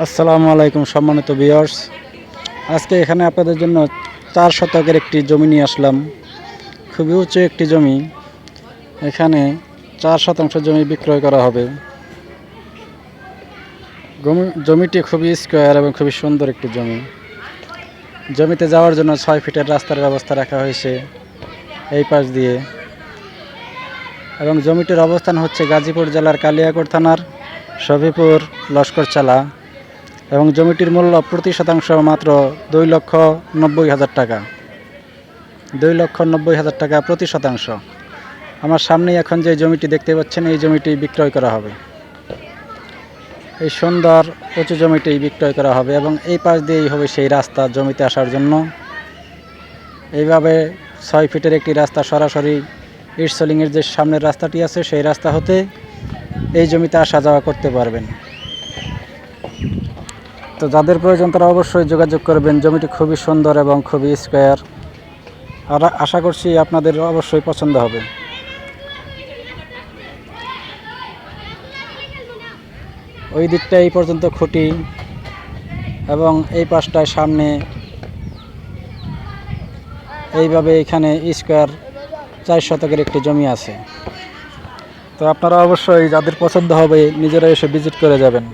আসসালামু আলাইকুম সম্মানিত ভিউয়ার্স। আজকে এখানে আপনাদের জন্য চার শতকের একটি জমি নিয়ে আসলাম। খুবই উঁচু একটি জমি। এখানে চার শতাংশ জমি বিক্রয় করা হবে। জমিটি খুবই স্কোয়ার এবং খুবই সুন্দর একটি জমি। জমিতে যাওয়ার জন্য ছয় ফিটের রাস্তার ব্যবস্থা রাখা হয়েছে এই পাশ দিয়ে। এবং জমিটির অবস্থান হচ্ছে গাজীপুর জেলার কালিয়াকোট থানার সফিপুর লস্করচালা। এবং জমিটির মূল্য প্রতি শতাংশ মাত্র দুই লক্ষ নব্বই হাজার টাকা। দুই লক্ষ নব্বই হাজার টাকা প্রতি শতাংশ। আমার সামনেই এখন যে জমিটি দেখতে পাচ্ছেন, এই জমিটি বিক্রয় করা হবে। এই সুন্দর, উঁচু জমিটি বিক্রয় করা হবে এবং এই পাশ দিয়েই হবে সেই রাস্তা জমিতে আসার জন্য। এইভাবে ছয় ফিটের একটি রাস্তা সরাসরি ইটসলিংয়ের যে সামনের রাস্তাটি আছে, সেই রাস্তা হতে এই জমিতে আসা যাওয়া করতে পারবেন। তো যাদের প্রয়োজন তারা অবশ্যই যোগাযোগ করবেন। জমিটি খুবই সুন্দর এবং খুবই স্কোয়ার আর আশা করছি আপনাদের অবশ্যই পছন্দ হবে। ওই দিকটা এই পর্যন্ত খুঁটি এবং এই পাশটায় সামনে এইভাবে এখানে স্কোয়ার চার শতকের একটি জমি আছে। তো আপনারা অবশ্যই যাদের পছন্দ হবে নিজেরা এসে ভিজিট করে যাবেন।